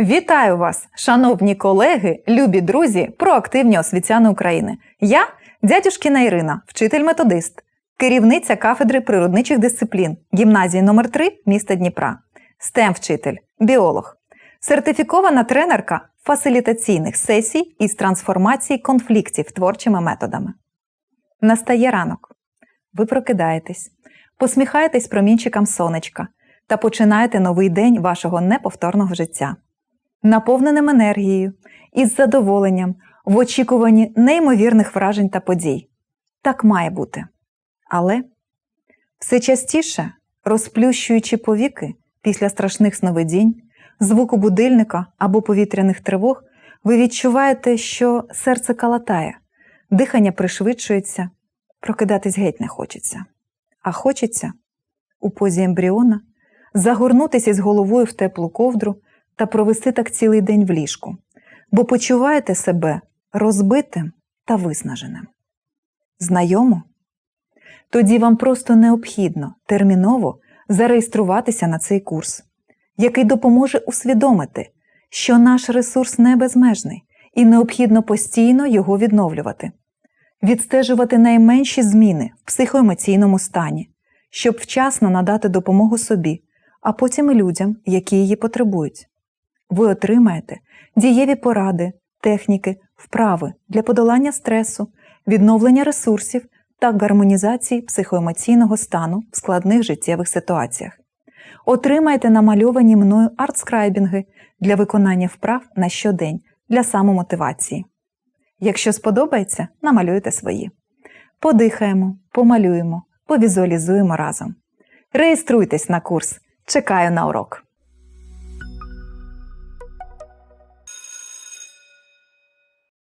Вітаю вас, шановні колеги, любі друзі, проактивні освітяни України. Я дядюшкіна Ірина, вчитель-методист, керівниця кафедри природничих дисциплін гімназії номер 3 міста Дніпра, stem вчитель біолог, сертифікована тренерка фасилітаційних сесій із трансформації конфліктів творчими методами. Настає ранок. Ви прокидаєтесь, посміхаєтесь промінчикам сонечка та починаєте новий день вашого неповторного життя наповненим енергією і з задоволенням в очікуванні неймовірних вражень та подій. Так має бути. Але все частіше, розплющуючи повіки після страшних сновидінь, звуку будильника або повітряних тривог, ви відчуваєте, що серце калатає, дихання пришвидшується, прокидатись геть не хочеться. А хочеться у позі ембріона загорнутися з головою в теплу ковдру та провести так цілий день в ліжку, бо почуваєте себе розбитим та виснаженим. Знайомо? Тоді вам просто необхідно терміново зареєструватися на цей курс, який допоможе усвідомити, що наш ресурс не безмежний і необхідно постійно його відновлювати, відстежувати найменші зміни в психоемоційному стані, щоб вчасно надати допомогу собі, а потім і людям, які її потребують ви отримаєте дієві поради, техніки, вправи для подолання стресу, відновлення ресурсів та гармонізації психоемоційного стану в складних життєвих ситуаціях. Отримаєте намальовані мною артскрайбінги для виконання вправ на щодень для самомотивації. Якщо сподобається, намалюйте свої. Подихаємо, помалюємо, повізуалізуємо разом. Реєструйтесь на курс. Чекаю на урок.